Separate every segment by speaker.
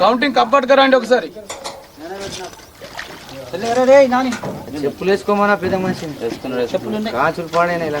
Speaker 1: Counting కంపట్ కరండి ఒకసారి.
Speaker 2: చెప్పులు వేసుకోమన్నా పెద్ద మనిషి వేసుకున్నాడు కాచులు పాడైనా ఇలా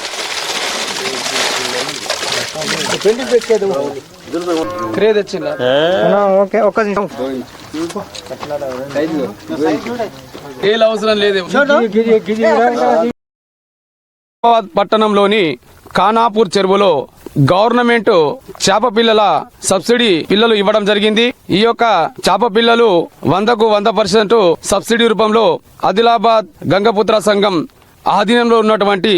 Speaker 1: క్రే తెచ్చిండ
Speaker 2: ఓకే ఒక్క నిమిషం.
Speaker 1: ఏలు అవసరం లేదు. పట్టణంలోని ఖానాపూర్ చెరువులో గవర్నమెంట్ చేప పిల్లల సబ్సిడీ పిల్లలు ఇవ్వడం జరిగింది. ఈ యొక్క చేప పిల్లలు వందకు వంద పర్సెంట్ సబ్సిడీ రూపంలో ఆదిలాబాద్ గంగపుత్ర సంఘం ఆధీనంలో ఉన్నటువంటి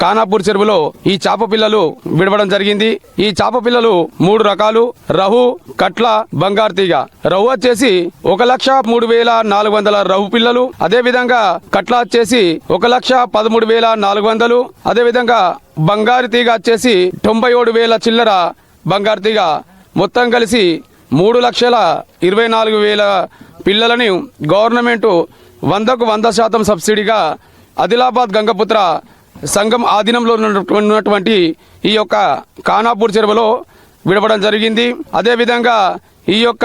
Speaker 1: ఖానాపూర్ చెరువులో ఈ చేప పిల్లలు విడవడం జరిగింది. ఈ చేప పిల్లలు మూడు రకాలు రహు కట్ల బంగారు తీగ. రహు వచ్చేసి ఒక లక్ష మూడు వేల నాలుగు వందల రహు పిల్లలు అదే విధంగా కట్ల వచ్చేసి ఒక లక్ష పదమూడు వేల నాలుగు వందలు అదే విధంగా బంగారు తీగ వచ్చేసి తొంభై ఏడు వేల చిల్లర బంగారు తీగ. మొత్తం కలిసి మూడు లక్షల ఇరవై నాలుగు వేల పిల్లలని గవర్నమెంట్ వందకు వంద శాతం సబ్సిడీగా ఆదిలాబాద్ గంగపుత్ర సంఘం ఆధీనంలో ఉన్నటువంటి ఈ యొక్క ఖానాపూర్ చెరువులో విడవడం జరిగింది. అదేవిధంగా ఈ యొక్క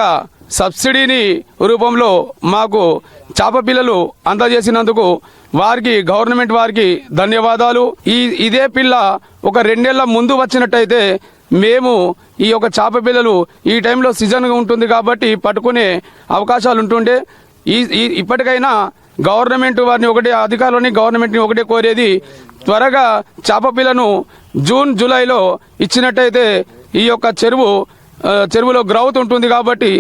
Speaker 1: సబ్సిడీని రూపంలో మాకు చేప పిల్లలు అందజేసినందుకు వారికి గవర్నమెంట్ వారికి ధన్యవాదాలు. ఈ ఇదే పిల్ల ఒక రెండేళ్ళ ముందు వచ్చినట్టయితే మేము ఈ యొక్క చేప పిల్లలు ఈ టైంలో సీజన్గా ఉంటుంది కాబట్టి పట్టుకునే అవకాశాలు ఉంటుండే ఈ ఈ- ఇప్పటికైనా గవర్నమెంట్ వారిని ఒకటే అధికారులని గవర్నమెంట్ని ఒకటే కోరేది త్వరగా చేప పిల్లను జూన్ జూలైలో ఇచ్చినట్టయితే ఈ యొక్క చెరువు చెరువులో గ్రౌత్ ఉంటుంది కాబట్టి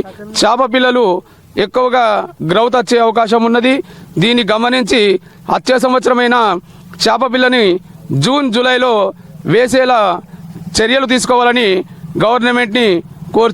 Speaker 1: చేప పిల్లలు ఎక్కువగా గ్రౌత్ వచ్చే అవకాశం ఉన్నది. దీన్ని గమనించి వచ్చే సంవత్సరమైన చేప పిల్లని జూన్ జూలైలో వేసేలా చర్యలు తీసుకోవాలని గవర్నమెంట్ని కోరు